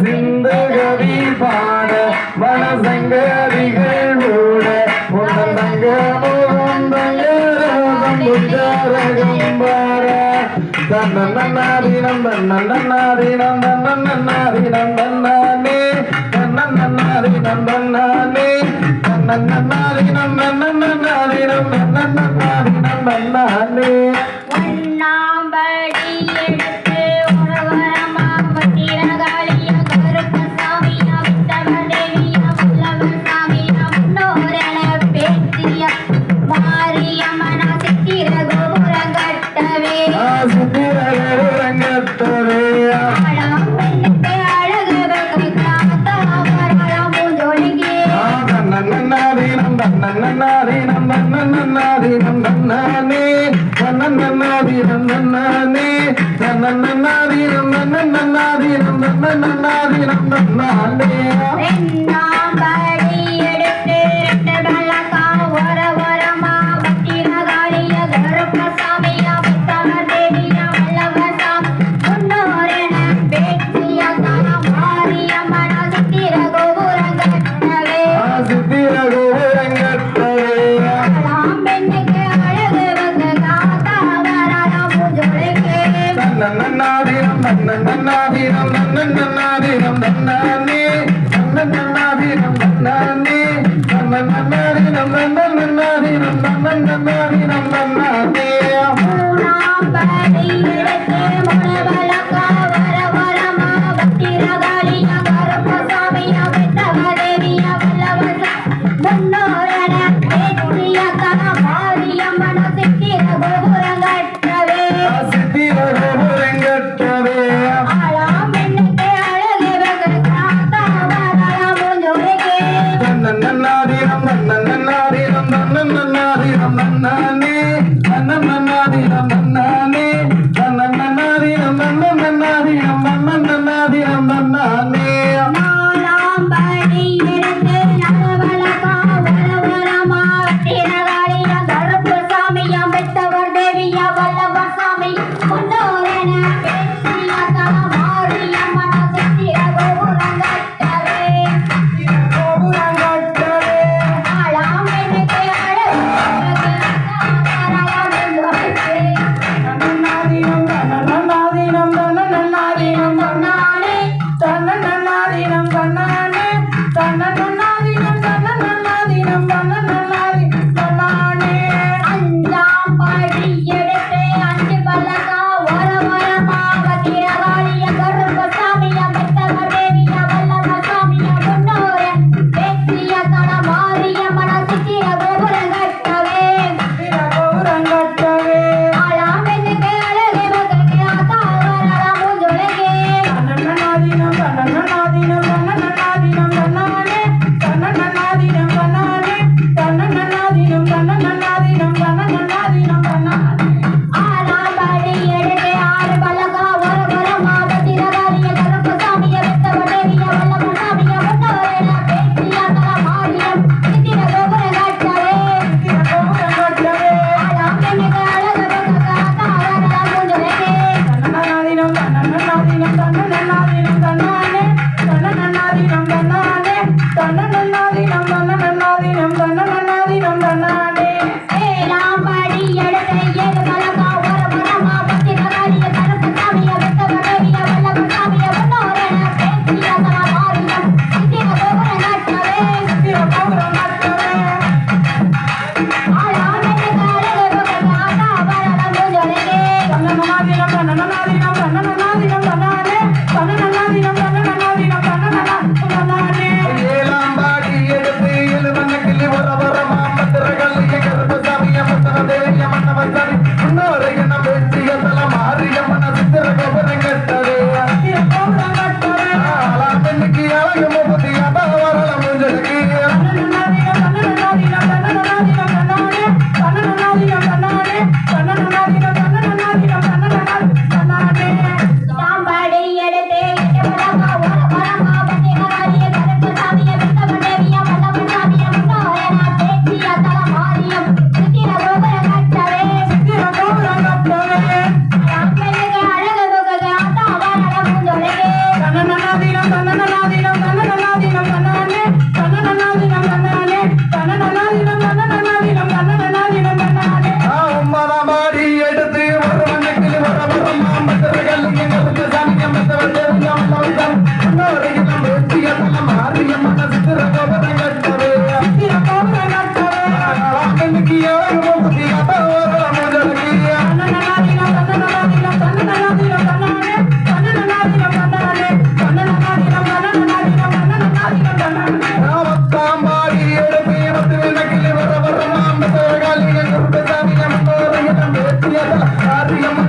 சிந்துகவி பாட வனசங்கரிகள் ஓட உடந்தங்க முகந்தயரகம் புத்தரகம் பார தன்னாரினம் தன்னாரினம் தன்னாரினம் தன்னானே தன்னாரினம் தன்னானே தன்னாரினம் தன்னாரினம் தன்னாரினம் தன்னானே നന്നാദീനം നന്നാദീനം നന്നാദീനം നന്നാദീനം നന്നാദീനം നന്നാദീനം நன்னாதினம் நன்னானே நன்ன நன்னாதினம் நன்னானே நன்ன நன்னாதினம் நன்ன நன்னாதினம் நன்ன நன்னாதினம் நன்னானே படை நடக்க முனவளக்கா Fernando Happy